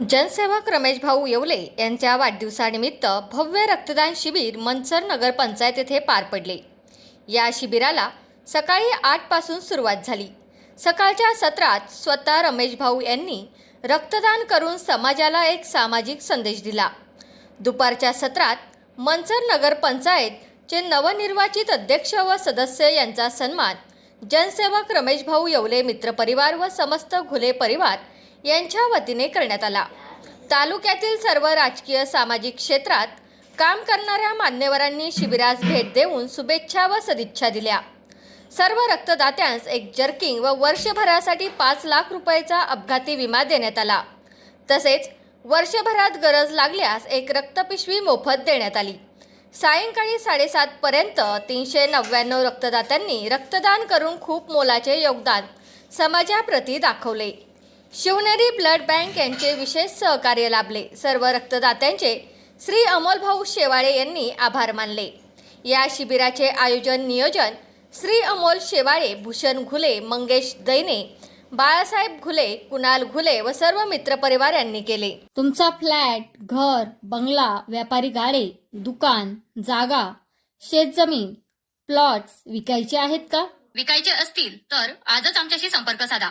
जनसेवक रमेश भाऊ येवले यांच्या वाढदिवसानिमित्त भव्य रक्तदान शिबिर मनसर नगरपंचायत येथे पार पडले. या शिबिराला सकाळी आठपासून सुरुवात झाली. सकाळच्या सत्रात स्वतः रमेश भाऊ यांनी रक्तदान करून समाजाला एक सामाजिक संदेश दिला. दुपारच्या सत्रात मनसर नगरपंचायतचे नवनिर्वाचित अध्यक्ष व सदस्य यांचा सन्मान जनसेवक रमेश भाऊ येवले मित्रपरिवार व समस्त घुले परिवार यांच्या वतीने करण्यात आला. तालुक्यातील सर्व राजकीय सामाजिक क्षेत्रात काम करणाऱ्या मान्यवरांनी शिबिरास भेट देऊन शुभेच्छा व सदिच्छा दिल्या. सर्व रक्तदात्यांस एक जर्किंग व वर्षभरासाठी पाच लाख रुपयाचा अपघाती विमा देण्यात आला. तसेच वर्षभरात गरज लागल्यास एक रक्तपिशवी मोफत देण्यात आली. सायंकाळी साडेसातपर्यंत तीनशे नव्याण्णव रक्तदात्यांनी रक्तदान करून खूप मोलाचे योगदान समाजाप्रती दाखवले. शिवनेरी ब्लड बँक यांचे विशेष सहकार्य लाभले. सर्व रक्तदात्यांचे श्री अमोलभाऊ शेवाळे यांनी आभार मानले. या शिबिराचे आयोजन नियोजन श्री अमोल शेवाळे भूषण घुले मंगेश दैने बाळासाहेब घुले कुणाल घुले व सर्व मित्रपरिवार यांनी केले. तुमचा फ्लॅट घर बंगला व्यापारी गाडे दुकान जागा शेतजमीन प्लॉट्स विकायचे आहेत का? विकायचे असतील तर आजच आमच्याशी संपर्क साधा.